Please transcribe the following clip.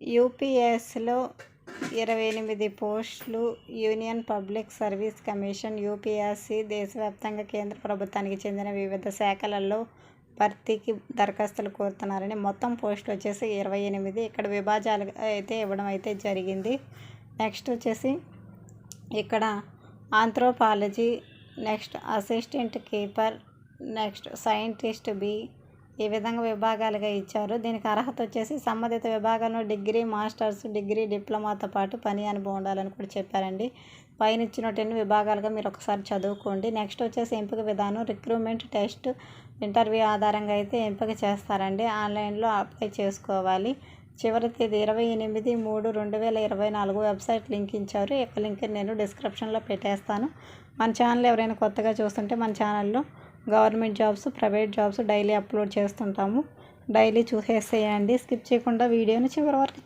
యూపీఎస్లో ఇరవై ఎనిమిది పోస్టులు union public service commission UPSC దేశవ్యాప్తంగా కేంద్ర ప్రభుత్వానికి చెందిన వివిధ శాఖలలో భర్తీకి దరఖాస్తులు కోరుతున్నారని మొత్తం పోస్టులు వచ్చేసి ఇరవై ఎనిమిది ఇక్కడ విభాజాలు అయితే ఇవ్వడం అయితే జరిగింది. నెక్స్ట్ వచ్చేసి ఇక్కడ anthropology next assistant keeper next scientist B ఈ విధంగా విభాగాలుగా ఇచ్చారు? దీనికి అర్హత వచ్చేసి సంబంధిత విభాగంలో డిగ్రీ మాస్టర్స్ డిగ్రీ డిప్లొమాతో పాటు పని అనుభవం ఉండాలని కూడా చెప్పారండి. పైన ఇచ్చినటువంటి విభాగాలుగా మీరు ఒకసారి చదువుకోండి. నెక్స్ట్ వచ్చేసి ఎంపిక విధానం రిక్రూట్మెంట్ టెస్ట్ ఇంటర్వ్యూ ఆధారంగా అయితే ఎంపిక చేస్తారండి. ఆన్లైన్లో అప్లై చేసుకోవాలి. చివరి తేదీ ఇరవై ఎనిమిది మూడు రెండు వేల ఇరవై నాలుగు వెబ్సైట్ లింక్ ఇచ్చారు. ఈ లింక్ నేను డిస్క్రిప్షన్లో పెట్టేస్తాను. మన ఛానల్ ఎవరైనా కొత్తగా చూస్తుంటే మన ఛానల్లో government jobs private jobs daily upload చేస్తుంటాము. డైలీ చూసేసేయండి. స్కిప్ చేయకుండా వీడియోని చివరి వరకు